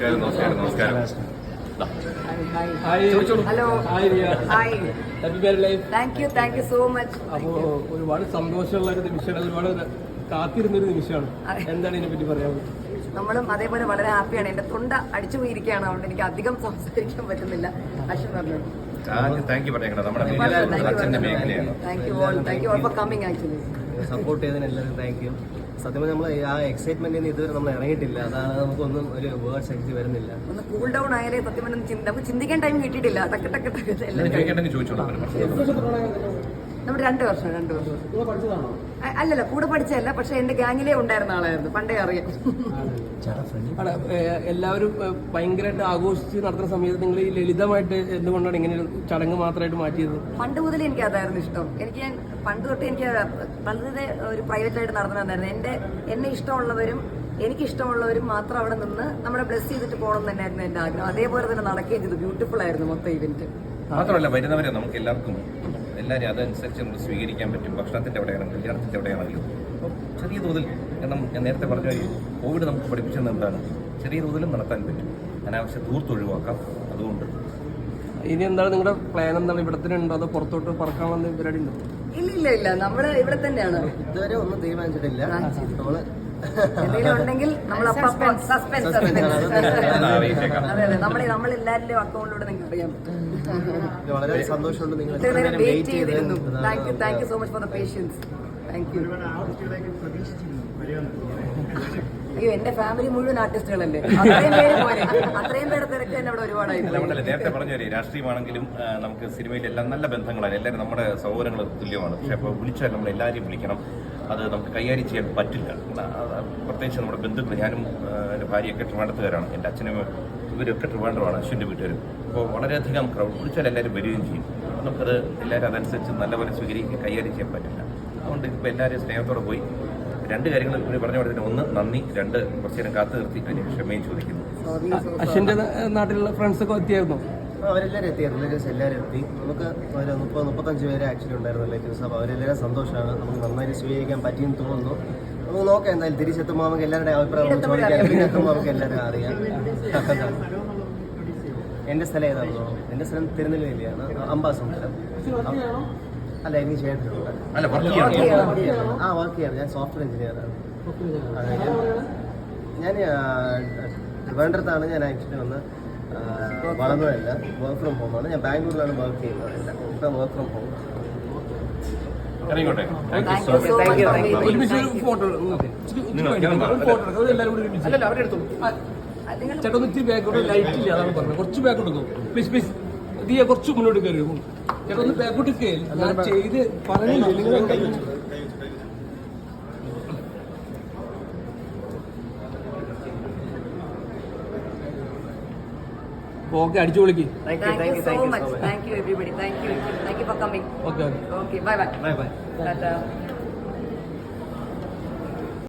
നമസ്കാരം നമസ്കാരം നമസ്കാരം. അപ്പോൾ ഒരുപാട് സന്തോഷമുള്ള ഒരു നിമിഷമാണ് ഒരുപാട് കാത്തിരുന്നൊരു നിമിഷമാണ്. എന്താണ് ഇതിനെ പറ്റി പറയാനുള്ളത് നമ്മളും അതേപോലെ വളരെ ഹാപ്പിയാണ്. എന്റെ തൊണ്ട അടിച്ചു പോയിരിക്കുകയാണ്. അതുകൊണ്ട് എനിക്ക് അധികം സംസാരിക്കാൻ പറ്റുന്നില്ല. അശ്വിൻ പറഞ്ഞു. താങ്ക് യു പറഞ്ഞേക്കണം നമ്മുടെ അച്ഛന്റെ മേഖലയാണ്. Thank you all thank you. All for coming actually support ചെയ്തതിന് എല്ലാവരും താങ്ക് യു സത്യം നമ്മൾ ആ എക്സൈറ്റ്മെന്റിൽ നിന്ന് ഇതുവരെ നമ്മൾ ഇറങ്ങിയിട്ടില്ല. അതാണ് നമുക്കൊന്നും ഒരു വേർഡ് ശക്തി വരുന്നില്ല. ഒന്ന് കൂൾ ഡൗൺ ആയാലേ സത്യം നമുക്ക് ചിന്തിക്കാൻ ടൈം കിട്ടിയിട്ടില്ല. ടക്ക് ടക്ക് ചോദിച്ചോളൂ. നമ്മുടെ രണ്ട് വർഷം രണ്ട് വർഷം. അല്ലല്ല കൂടെ പഠിച്ചതല്ല പക്ഷെ എന്റെ ഗാങ്ങിലേ ഉണ്ടായിരുന്ന ആളായിരുന്നു. പണ്ടേ അറിയാം. എല്ലാവരും ഭയങ്കരമായിട്ട് ആഘോഷിച്ച് നടത്തുന്ന സമയത്ത് നിങ്ങൾ ഈ ലളിതമായിട്ട് എന്തുകൊണ്ടാണ് ഇങ്ങനെ ഒരു ചടങ്ങ് മാത്രമായിട്ട് മാറ്റിയത്? പണ്ട് മുതൽ എനിക്ക് അതായിരുന്നു ഇഷ്ടം. എനിക്ക് ഞാൻ പണ്ട് തൊട്ട് എനിക്ക് വളരെ ഒരു പ്രൈവറ്റ് ആയിട്ട് നടന്നിട്ടുണ്ടായിരുന്നു എന്റെ എന്നെ ഇഷ്ടമുള്ളവരും എനിക്ക് ഇഷ്ടമുള്ളവരും മാത്രം അവിടെ നിന്ന് നമ്മളെ ബ്ലസ് ചെയ്തിട്ട് പോകണം എന്ന് തന്നെയായിരുന്നു എന്റെ ആഗ്രഹം. അതേപോലെ തന്നെ നടക്കുകയും ചെയ്തു. ബ്യൂട്ടിഫുൾ ആയിരുന്നു മൊത്തം ഇവന്റ് മാത്രമല്ല വരുന്നവരെ നമുക്ക് എല്ലാവർക്കും എല്ലാവരും അതനുസരിച്ച് നമുക്ക് സ്വീകരിക്കാൻ പറ്റും. ഭക്ഷണത്തിന്റെ എവിടെയാണെങ്കിലും കല്യാണത്തിന്റെ എവിടെയാണെങ്കിലും അപ്പോൾ ചെറിയ തോതിൽ കാരണം ഞാൻ നേരത്തെ പറഞ്ഞ കാര്യം കോവിഡ് നമുക്ക് പഠിപ്പിച്ചത് എന്താണ്? ചെറിയ തോതിലും നടത്താൻ പറ്റും. അനാവശ്യ ദൂർത്തൊഴിവാക്കാം അതുകൊണ്ട്. ഇനി എന്താണ് നിങ്ങളുടെ പ്ലാൻ എന്താണ്? ഇവിടെ തന്നെ ഉണ്ടോ? അതോ പുറത്തോട്ട് പറക്കാനുള്ള പരിപാടി ഉണ്ടോ? ഇല്ല ഇല്ല ഇല്ല. നമ്മൾ ഇവിടെ തന്നെയാണ്. ഇതുവരെ ഒന്നും തീരുമാനിച്ചിട്ടില്ല. നമ്മൾ എന്തെങ്കിലും ഉണ്ടെങ്കിൽ നമ്മൾ സസ്പെൻസ്. അതെ അതെ. നമ്മളെ നമ്മളെല്ലാവരുടെയും അക്കൗണ്ടിലൂടെ നിങ്ങൾക്ക് അറിയാൻ പറ്റും. വളരെ സന്തോഷമുണ്ട് നിങ്ങൾ ഇത്രയും വെയിറ്റ് ചെയ്തിരുന്നു. Thank you thank you so much for the patience thank you അയ്യോ എന്റെ ഫാമിലി മുഴുവൻ ആർട്ടിസ്റ്റുകളല്ലേ? അത്രയും പേര് പോലെ. അത്രയും പേരുടെ തിരക്ക് തന്നെ അവിടെ ഒരുപാടായി. നേരത്തെ പറഞ്ഞ പോലെ രാഷ്ട്രീയമാണെങ്കിലും നമുക്ക് നമുക്ക് സിനിമയിലെല്ലാം നല്ല ബന്ധങ്ങളാണ്. എല്ലാവരും നമ്മുടെ സൗകര്യങ്ങൾ തുല്യമാണ്. പക്ഷെ അപ്പോൾ വിളിച്ചാൽ നമ്മൾ എല്ലാവരെയും വിളിക്കണം. അത് നമുക്ക് കൈകാര്യം ചെയ്യാൻ പറ്റില്ല. പ്രത്യേകിച്ച് നമ്മുടെ ബന്ധുക്കൾ ഞാനും എന്റെ ഭാര്യയൊക്കെ ട്രിവാണ്ടത്തുകാരാണ് എന്റെ അച്ഛനും ഇവരൊക്കെ ട്രിവാണ്ടമാണ് അശ്വിന്റെ വീട്ടുകാരും. അപ്പോൾ വളരെയധികം ക്രൗഡ് പിടിച്ചാൽ എല്ലാവരും വരികയും ചെയ്യും. നമുക്കത് എല്ലാവരും അതനുസരിച്ച് നല്ലപോലെ സ്വീകരിക്കുക കൈകാര്യം ചെയ്യാൻ പറ്റില്ല. അതുകൊണ്ട് ഇപ്പോൾ എല്ലാവരും സ്നേഹത്തോടെ പോയി. രണ്ട് കാര്യങ്ങൾ ഇവർ പറഞ്ഞു തന്നെ. ഒന്ന് നന്ദി. രണ്ട് കുറച്ചു നേരം കാത്തു നിർത്തി അതിന് ക്ഷമയും ചോദിക്കുന്നു. അശ്വിന്റെ നാട്ടിലുള്ള ഫ്രണ്ട്സൊക്കെ എത്തിയായിരുന്നു അവരെല്ലാവരും എത്തി. റിലേറ്റീവ്സ് എല്ലാവരും എത്തി. നമുക്ക് ഒരു മുപ്പത് മുപ്പത്തഞ്ച് പേര് ആക്ച്വലി ഉണ്ടായിരുന്നു റിലേറ്റീവ്സ് അപ്പോൾ അവരെല്ലാവരും സന്തോഷമാണ്. നമുക്ക് നന്നായിട്ട് സ്വീകരിക്കാൻ പറ്റിയെന്ന് തോന്നുന്നു. നമുക്ക് നോക്കാം എന്തായാലും തിരിച്ചെത്തുമ്പോൾ നമുക്ക് എല്ലാവരുടെ അഭിപ്രായം ചോദിക്കാം. പിന്നെ എത്തുമ്പോൾ നമുക്ക് എല്ലാവരും അറിയാം. എന്റെ സ്ഥലം ഏതാണെന്നോ എന്റെ സ്ഥലം തിരുനെല്ലിയാണ് അംബാസുന്ദരം അല്ല എനിക്ക് വർക്ക് ചെയ്യണം. ചെയ്യണം. ആ വർക്ക് ചെയ്യാറ് ഞാൻ സോഫ്റ്റ്വെയർ എഞ്ചിനീയറാണ് അതെ ഞാൻ ട്രിവാൻഡ്രത്താണ് ഞാൻ ആക്ച്വലി വന്ന് വളർന്നതല്ല വർക്ക് ഫ്രം ഹോം ആണ്. ഞാൻ ബാംഗ്ലൂരിലാണ് വർക്ക് ചെയ്യുന്നത്. ഇപ്പം വർക്ക് ഫ്രം ഹോം ചേട്ടൊന്ന് പറഞ്ഞു. ചേട്ടാ ഇച്ചിരി ബാക്കോട്ട് ലൈറ്റ് ഇല്ല അതാണ് പറഞ്ഞത്. കുറച്ച് ബാക്കോട്ട് പ്ലീസ് പ്ലീസ് ദിയ കുറച്ച് മുന്നോട്ട് കയറി. ചേട്ടാ ഒന്ന് ബാക്കോട്ട് കയറി ചെയ്ത് പറഞ്ഞില്ലേ? നിങ്ങൾ ഓക്കെ അടിച്ചു വിളിക്ക് thank you so much thank you everybody thank you thank you for coming okay okay okay bye bye bye bye